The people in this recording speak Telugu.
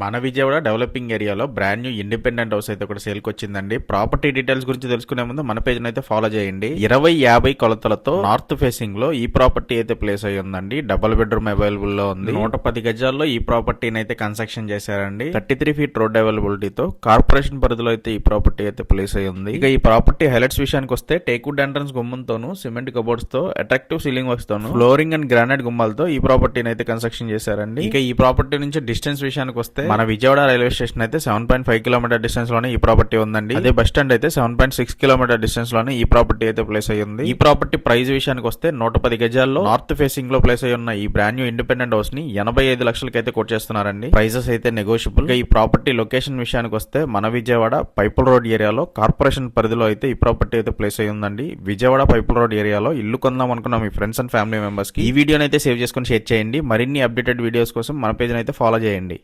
మన విజయవాడ డెవలపింగ్ ఏరియాలో బ్రాండ్ న్యూ ఇండిపెండెంట్ హౌస్ అయితే ఒకటి సేల్కి వచ్చిందండి. ప్రాపర్టీ డీటెయిల్స్ గురించి తెలుసుకునే ముందు మన పేజ్ అయితే ఫాలో చేయండి. ఇరవై యాభై కొలతలతో నార్త్ ఫేసింగ్లో ఈ ప్రాపర్టీ అయితే ప్లేస్ అయ్యి ఉందండి. డబుల్ బెడ్రూమ్ అవైలబుల్లో ఉంది. నూట పది గజాల్లో ఈ ప్రాపర్టీని అయితే కన్స్ట్రక్షన్ చేశారండి. థర్టీ త్రీ ఫీట్ రోడ్ అవైలబిలిటీతో కార్పొరేషన్ పరిధిలో అయితే ఈ ప్రాపర్టీ అయితే ప్లేస్ అయ్యి ఉంది. ఇక ఈ ప్రాపర్టీ హైలైట్స్ విషయానికి వస్తే టేకుడ్ ఎంట్రన్స్ గుమ్మంతోను సిమెంట్ కబోర్డ్స్తో అట్రాక్టివ్ సీలింగ్ వర్క్స్ తోను ఫ్లోరింగ్ అండ్ గ్రానైట్ గుమ్మాలతో ఈ ప్రాపర్టీని అయితే కన్స్ట్రక్షన్ చేశారండి. ఇక ఈ ప్రాపర్టీ నుంచి డిస్టెన్స్ విషయానికి వస్తే మన విజయవాడ రైల్వే స్టేషన్ అయితే సెవెన్ పాయింట్ ఫైవ్ కిలోమీటర్ డిస్టెన్స్లోనే ఈ ప్రాపర్టీ ఉందండి. అదే బస్ స్టాండ్ అయితే సెవెన్ పాయింట్ సిక్స్ కిలోమీటర్ డిస్టెన్స్లోనే ఈ ప్రాపర్టీ అయితే ప్లేస్ అయ్యి ఉంది. ఈ ప్రాపర్టీ ప్రైస్ విషయానికి వస్తే నూట పది గజాల్లో నార్త్ ఫేసింగ్లో ప్లేస్ అయ్యి ఉన్న ఈ బ్రాండ్ న్యూ ఇండిపెండెంట్ హౌస్ని ఎనభై ఐదు లక్షలకి అయితే కొట్ చేస్తున్నారండి. ప్రైజెస్ అయితే నెగోషియబుల్ ఇక ఈ ప్రాపర్టీ లొకేషన్ విషయానికి వస్తే మన విజయవాడ పైపుల్ రోడ్ ఏరియాలో కార్పొరేషన్ పరిధిలో అయితే ఈ ప్రాపర్టీ అయితే ప్లేస్ అయ్యి ఉందండి. విజయవాడ పైపుల్ రోడ్ ఏరియాలో ఇల్లు కొందాం అనుకున్న మీ ఫ్రెండ్స్ అండ్ ఫ్యామిలీ మెంబర్స్కి. ఈ వీడియోని అయితే సేవ్ చేసుకొని షేర్ చేయండి. మరిన్ని అప్డేటెడ్ వీడియోస్ కోసం మన పేజ్ అయితే ఫాలో చేయండి.